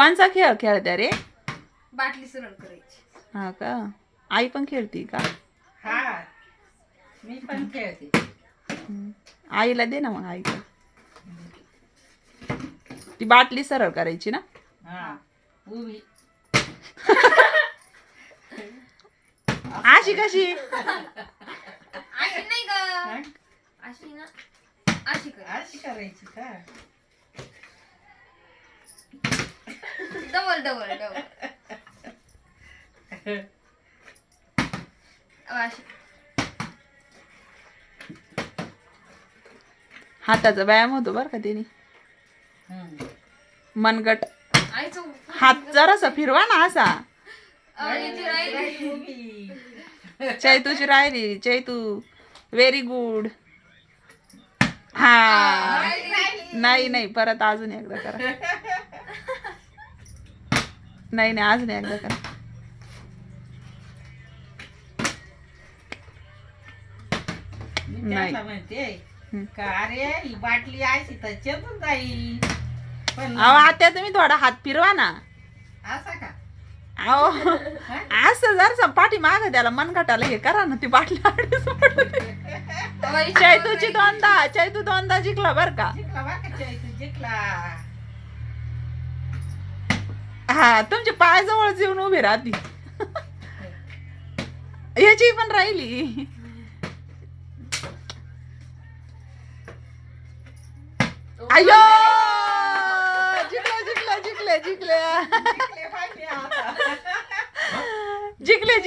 कोणचा खेळ खेळत्या रे? बाटली सरळ करायची. हा का? आई पण खेळती का? हा. मी पण खेळते. हम्म. आईला दे ना मग आईला ती बाटली सरळ करायची ना? हा. उभी. अशी कशी? अशी नाही ग? अशी ना. अशी कर अशी करायची का? डबल डबल डबल अशी हाताचा व्यायाम होतो बरं का हम्म. मनगट. हात जरासा फिरवा ना असा. चैतूची राहिली. चैतू व्हेरी गुड हा. नाही नाही परत अजून एकदा करा. नाही नाही एकदा करा. मी नाही. त्यांना म्हणते हम्म. का अरे ही बाटली अशी तर चेतून जाईल. पण अहो आत्या तुम्ही थोडा हात फिरवा ना. असा का? अहो असं जर पाठी माग त्याला मनगटाला हे करा ना ती बाटली पडू दे. चैतूची दोनदा चैतू दोनदा जिंकला बर का. जिंकला बा का चैतू जिंकला. हा तुमचे पाय येऊन उभी राहती. ह्याची पण राहिली. अयो! जिंकले जिंकले जिंकले जिंकले जिंकले जिंकले